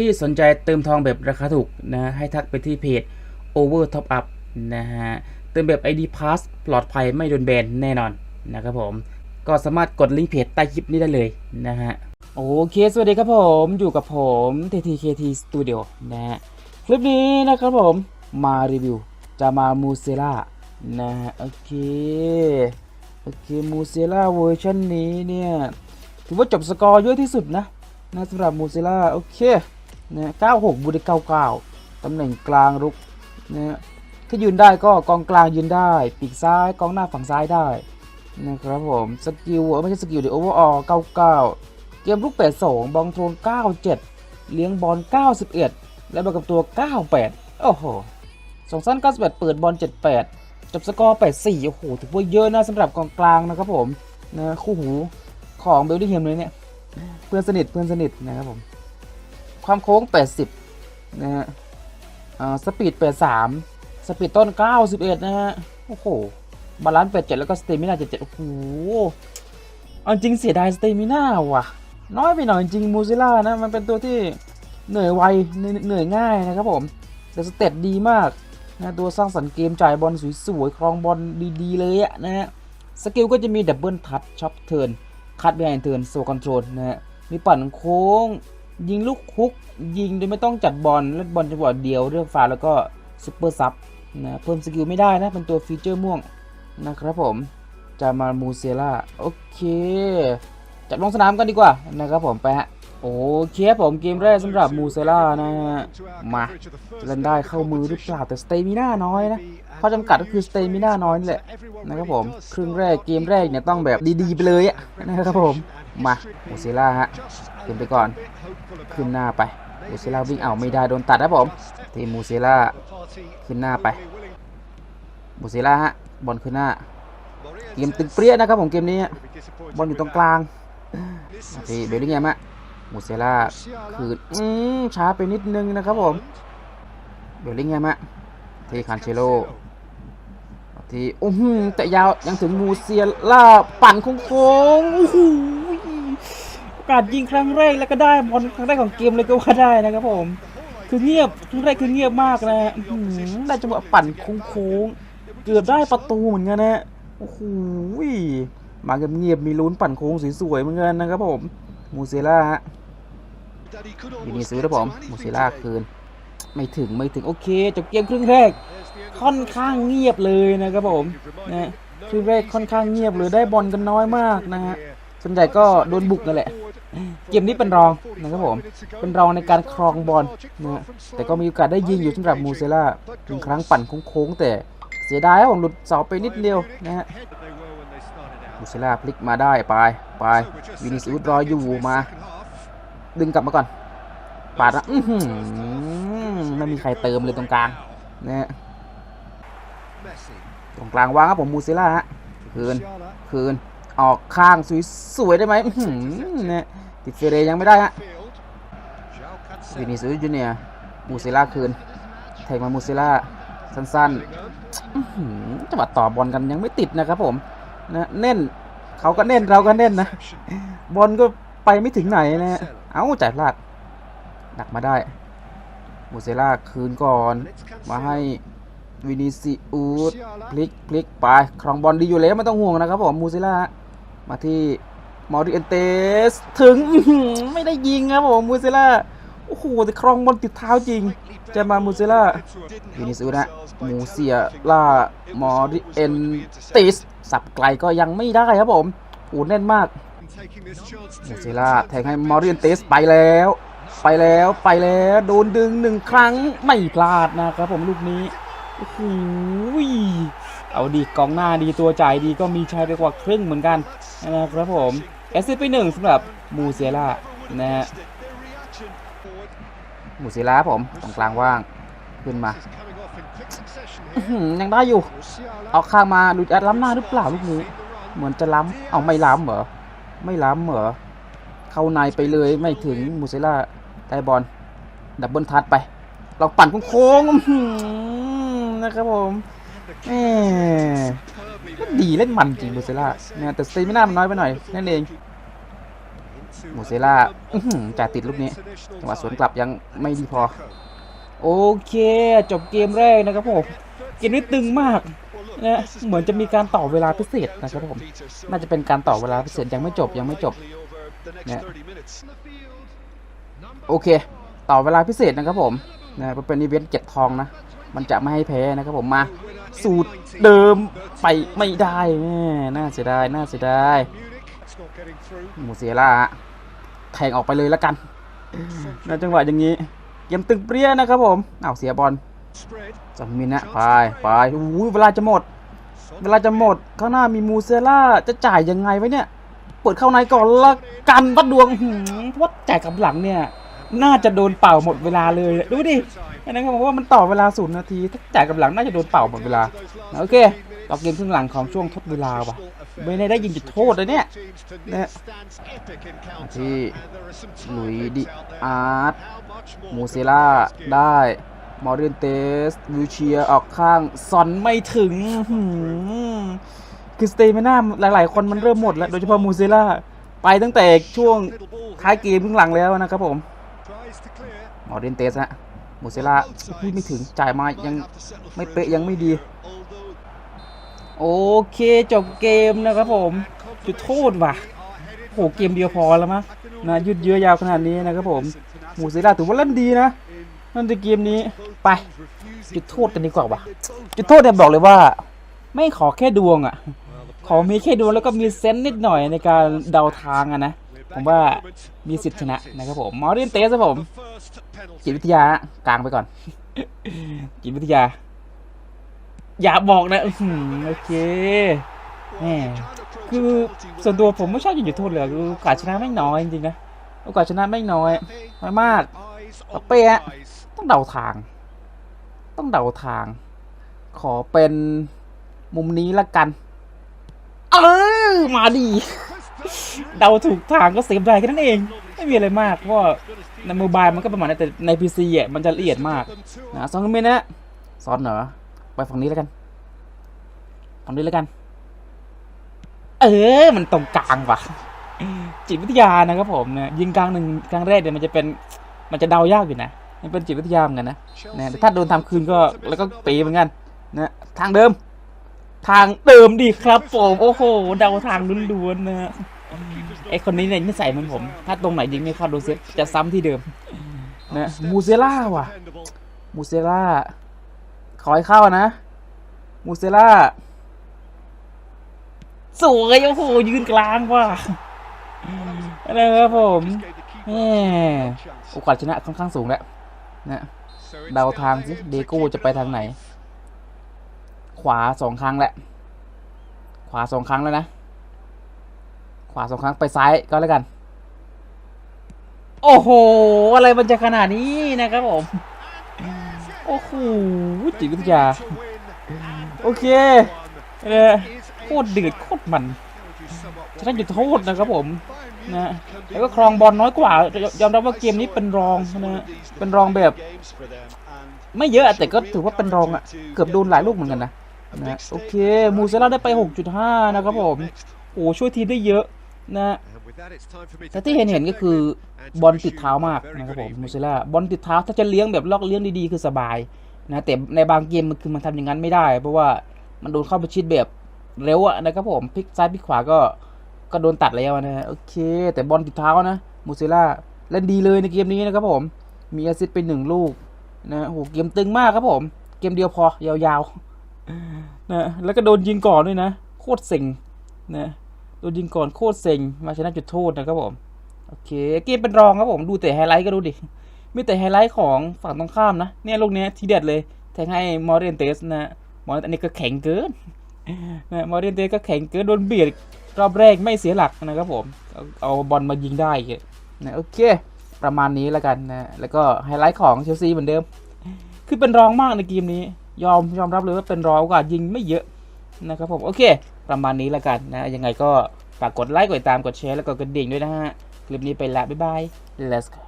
ที่สนใจเติมทองแบบราคาถูกนะให้ทักไปที่เพจ Over Top Up นะฮะเติมแบบ ID Pass ปลอดภัยไม่โดนแบนแน่นอนนะครับผมก็สามารถกดลิงก์เพจใต้คลิปนี้ได้เลยนะฮะโอเค สวัสดีครับผมอยู่กับผม TTKT Studio นะฮะคลิปนี้นะครับผมมารีวิวจะมามูเซล่านะฮะโอเคโอเคมูเซล่าเวอร์ชันนี้เนี่ยถือว่าจบสกอร์เยอะที่สุดนะนะสำหรับมูเซล่าโอเค นะ96บูได้99ตำแหน่งกลางรุกนะถ้ายืนได้ก็กองกลางยืนได้ ปีกซ้ายกองหน้าฝั่งซ้ายได้นะครับผมสกิลไม่ใช่สกิลเดี๋ยวโอเวอร์ออ99เกมลุก82บองโทน97เลี้ยงบอล91และบวกกับตัว98โอ้โหสองสั้น98เปิดบอล78จบสกอร์84โอ้โหถือว่าเยอะนะสำหรับกองกลางนะครับผมนะคู่หูของเบลดิเฮมเลยเนี่ยเพื่อนสนิทเพื่อนสนิทนะครับผม ความโค้ง 80 นะฮะอ่าสปีด 83 สปีดต้น 91 นะฮะ โอ้โห บาลานซ์ 87 แล้วก็สเตมินา77 โอ้โห เอาจริงเสียดายสเตมินาว่ะ น้อยไปหน่อยจริงมูซิล่านะ มันเป็นตัวที่เหนื่อยไว เหนื่อยง่ายนะครับผม แต่สเตตดีมากนะตัวสร้างสรรค์เกมจ่ายบอลสวยๆ ครองบอลดีๆ เลยอะนะฮะ สกิลก็จะมีดับเบิลทัชช็อปเทิร์นคัดแบนเทิร์นโซคอนโทรลนะฮะ มีปั่นโค้ง ยิงลูกคุก ยิงโดยไม่ต้องจัดบอลเล่นบอลจังหวะเดียวเลือกฟาแล้วก็ซุปเปอร์ซับนะเพิ่มสกิลไม่ได้นะ เป็นตัวฟีเจอร์ม่วงนะครับผมจะมามูเซล่าโอเค จับลงสนามกันดีกว่านะครับผมไปฮะโอเคครับผมเกมแรกสำหรับมูเซล่านะฮะมาเล่นได้เข้ามือหรือเปล่าแต่สเตมิน่าน้อยนะข้อจำกัดก็คือสเตมิน่าน้อยนี่แหละนะครับผมครึ่งแรกเกมแรกเนี่ยต้องแบบดีๆไปเลยอะนะครับผมมามูเซล่าฮะขึ้นไปก่อน ขึ้นหน้าไปมูเซล่าวิ่งเอาไม่ได้โดนตัดนะผมทีมมูเซล่าขึ้นหน้าไปมูเซล่าฮะบอลขึ้นหน้าเกมตึงเปรี้ยนะครับผมเกมนี้บอลอยู่ตรงกลางทีเบลลิงแฮมอะมูเซล่าคืออืมช้าไปนิดนึงนะครับผมเบลลิงแฮมอะทีคานเชโลทีโอ้โหแต่ยาวยังถึงมูเซล่าปั่นโค้งๆโอ้โห อกาสยิงครั้งแรกแล้วก็ได้บอลครั้งแรกของเกมเลยก็ว่าได้นะครับผม คือเงียบครั้งแรกคือเงียบมากนะอื้อหือได้จังหวะปั่นโค้งๆเกือบได้ประตูเหมือนกันนะโอ้โหมาเงียบๆมีลุ้นปั่นโค้งสวยๆเหมือนกันนะครับผมมูเซล่าฮะวินิซื้อนะผมมูเซล่าคืน ไม่ถึงไม่ถึงโอเคจบเกมครึ่งแรก ค่อนข้างเงียบเลยนะครับผมนะครึ่งแรกค่อนข้างเงียบเลยได้บอลกันน้อยมากนะฮะส่วนใหญ่ก็โดนบุกนั่นแหละ เกมนี้เป็นรองนะครับผม เป็นรองในการครองบอลนะแต่ก็มีโอกาสได้ยิงอยู่สำหรับมูเซล่าหนึ่งครั้งปั่นโค้งแต่เสียดายครับผมหลุดเสาไปนิดเดียวนะฮะมูเซล่าพลิกมาได้ไปไปวินิสิอุสรออยู่มา ดึงกลับมาก่อนปาดนะอื้อหือไม่มีใครเติมเลยตรงกลางนะฮะตรงกลางวางครับผมมูเซล่าฮะคืนคืน ออกข้างสวยๆได้ไหมเนี่ยติดเฟเรยังไม่ได้ฮะวินิสุจูเนียมูเซล่าคืนแทงมามูเซล่าสั้นๆจังหวะต่อบอลกันยังไม่ติดนะครับผมนะเน่นเขาก็เน่นเราก็เน่นนะ บอลก็ไปไม่ถึงไหนนะเอ้าจ่ายพลาดดักมาได้มูเซล่าคืนก่อน มาให้วินิซิอูสพลิกพลิกไปครองบอลดีอยู่แล้วไม่ต้องห่วงนะครับผมมูเซล่า มาที่มอริเอนเตส ถึงไม่ได้ยิงครับผมมูเซล่า โอ้โหแต่ครองบอลติดเท้าจริง จะมามูเซล่าวินิซูนะมูเซียล่ามอริเอนติส สับไกลก็ยังไม่ได้ครับผมโอ้แน่นมากมูเซล่าแทงให้มอริเอนเตสไปแล้ว ไปแล้วไปแล้วโดนดึงหนึ่งครั้งไม่พลาดนะครับผมลูกนี้โอ้โห เอาดีกองหน้าดีตัวจ่ายดีก็มีชัยไปกว่าครึ่งเหมือนกันนะครับผมแอสซิสต์ไปหนึ่งสำหรับมูเซล่านะฮะมูเซล่าผมตรงกลางว่างขึ้นมายังได้อยู่ เอาข้างมาหลุดอัดล้ำหน้าหรือเปล่าลูกนี้ เหมือนจะล้ำเอาไม่ล้ำเหรอไม่ล้ำเหรอเข้าในไปเลยไม่ถึงมูเซล่าได้บอลดับเบิลทัดไป เราปั่นโค้งๆนะครับผม แหมก็ดีเล่นมันจริงมูเซล่าเนี่ยแต่สเตมิน่ามันน้อยไปหน่อยนั่นเองมูเซล่าจ่าติดลูกนี้จังหวะสวนกลับยังไม่ดีพอ โอเค จบเกมแรกนะครับผมเกมนี้ตึงมากนะเหมือนจะมีการต่อเวลาพิเศษนะครับผม น่าจะเป็นการต่อเวลาพิเศษยังไม่จบยังไม่จบเนี่ยโอเค ต่อเวลาพิเศษนะครับผมนะเป็นอีเวนต์เก็บทองนะ มันจะไม่ให้แพ้นะครับผมมา สูตรเดิมไปไม่ได้แม่น่าเสียดายน่าเสียดายหมูเสียล่าฮะแทงออกไปเลยแล้วกันในจังหวะอย่างนี้เกมตึงเปรี้ยนะครับผมเอาเสียบอลจอมมินนะไปไปอุ้ยเวลาจะหมด เวลาจะหมด ข้างหน้ามีมูเซล่าจะจ่ายยังไงไว้เนี่ย เปิดเข้าในก่อนละกันวัดดวงวัดจ่ายกับหลังเนี่ย น่าจะโดนเป่าหมดเวลาเลยดูดิอันนั้นก็บอกว่ามันต่อเวลาศูนย์นาทีถ้าจ่ายกับหลังน่าจะโดนเป่าหมดเวลาโอเคต่อเกมครึ่งหลังของช่วงทดเวลาว่ะไม่ได้ได้ยิงจุดโทษเลยเนี่ยนะที่หลุยดิอาร์ตมูเซล่าได้มอร์เรนเตสวิวเชียออกข้างซอนไม่ถึงคือสเตมิน่าหลาย ๆ คนมันเริ่มหมดแล้ว โดยเฉพาะมูเซล่า ไปตั้งแต่ช่วงท้ายเกมครึ่งหลังแล้วนะครับผม มอร์เรนเตสฮะมูเซล่าพูดไม่ถึงจ่ายมายังไม่เป๊ะยังไม่ดี โอเคจบเกมนะครับผมจุดโทษว่ะโหเกมเดียวพอแล้วมั้งนะยืดเยื้อยาวขนาดนี้นะครับผมมูเซล่าถือว่าเล่นดีนะนั่นในเกมนี้ไปจุดโทษกันดีกว่าว่ะจุดโทษเนี่ยบอกเลยว่า ไม่ขอแค่ดวงอะ ขอมีแค่ดวงแล้วก็มีเซนส์นิดหน่อยในการเดาทางอะนะ ผมว่ามีสิทธิ์ชนะนะครับผมมอร์เรนเตสครับผม จิตวิทยากลางไปก่อน จิตวิทยา อย่าบอกนะโอเคแหมคือส่วนตัวผมไม่ชอบยิงจุดโทษเลยคือโอกาสชนะไม่น้อยจริงๆนะโอกาสชนะไม่น้อยน้อยมากต่อเป๊ะต้องเดาทาง ต้องเดาทาง ขอเป็นมุมนี้ละกัน เออมาดี เดาถูกทางก็เซฟได้แค่นั้นเอง ไม่มีอะไรมากเพราะในมือบายมันก็ประมาณนั้นแต่ในพีซีอะมันจะละเอียดมากนะสองเมตรนะซ้อนเหรอไปฝั่งนี้แล้วกันฝั่งนี้แล้วกัน เออมันตรงกลางว่ะ จิตวิทยานะครับผมเนี่ยยิงกลางหนึ่งกลางแรกเนี่ยมันจะเป็นมันจะเดายากอยู่นะมันเป็นจิตวิทยาเหมือนกันนะนะถ้าโดนทำคืนก็แล้วก็ปีเหมือนกันนะทางเดิม ทางเดิมดีครับผมโอ้โหเดาทางล้วนๆนะ อคนนี้เนี่ยนิสัยเหมือนผม ถ้าตรงไหนยิงไม่เข้าโดนเซฟจะซ้ำที่เดิมนะมูเซล่าว่ะ มูเซล่า ขอให้เข้านะ มูเซล่าสวยโอ้โหยืนกลางว่ะนะครับผมแหมโอกาสชนะค่อนข้างสูงแล้วนะเดาทางสิเดโก้จะไปทางไหน ขวาสองครั้งแหละ ขวาสองครั้งแล้วนะ ขวาสองครั้งไปซ้ายก็แล้วกัน โอ้โห อะไรมันจะขนาดนี้นะครับผม โอ้โหจิตวิทยา โอเคเออโคตรเดือดโคตรมันชนะจุดโทษนะครับผมนะแล้วก็ครองบอลน้อยกว่า ยอมรับว่าเกมนี้เป็นรองนะเป็นรองแบบ ไม่เยอะแต่ก็ถือว่าเป็นรองอะเกือบโดนหลายลูกเหมือนกันนะนะโอเค มูเซล่าได้ไป 6.5 นะครับผม โอ้ช่วยทีมได้เยอะ นะแต่ที่เห็นเห็นก็คือบอลติดเท้ามากนะครับผมมูเซล่าบอลติดเท้าถ้าจะเลี้ยงแบบลอกเลี้ยงดีๆคือสบายนะแต่ในบางเกมมันคือมันทำอย่างนั้นไม่ได้ เพราะว่ามันโดนเข้าไปชิดแบบเร็วอะนะครับผมพลิกซ้ายพลิกขวาก็ก็โดนตัดแล้วนะฮะโอเค แต่บอลติดเท้านะมูเซล่าเล่นดีเลยในเกมนี้นะครับผมมีแอสซิสต์ไปหนึ่งลูกนะโอ้โหเกมตึงมากครับผม เกมเดียวพอยาวๆนะแล้วก็โดนยิงก่อนด้วยนะ โคตรเซ็งนะ โดนยิงก่อนโคตรเซ็งมาชนะจุดโทษนะครับผมโอเคเกมเป็นรองครับผมดูแต่ไฮไลท์ก็ดูดิมีแต่ไฮไลท์ของฝั่งตรงข้ามนะเนี่ยลูกเนี้ยทีเด็ดเลยแทงให้มอร์เรนเตสนะมอร์อันนี้ก็แข็งเกินนะมอร์เรนเตสก็แข็งเกินโดนเบียดรอบแรกไม่เสียหลักนะครับผมเอาเอาบอลมายิงได้นะโอเค ประมาณนี้แล้วกันนะแล้วก็ไฮไลท์ของเชลซีเหมือนเดิม คือเป็นรองมากในเกมนี้ ยอมยอมรับเลยว่าเป็นรองโอกายิงไม่เยอะนะครับผมโอเค ประมาณนี้แล้วกันนะยังไงก็ฝากกดไลค์กดติดตามกดแชร์แล้วก็กดกระดิ่งด้วยนะฮะ คลิปนี้ไปละบ๊ายบาย let's go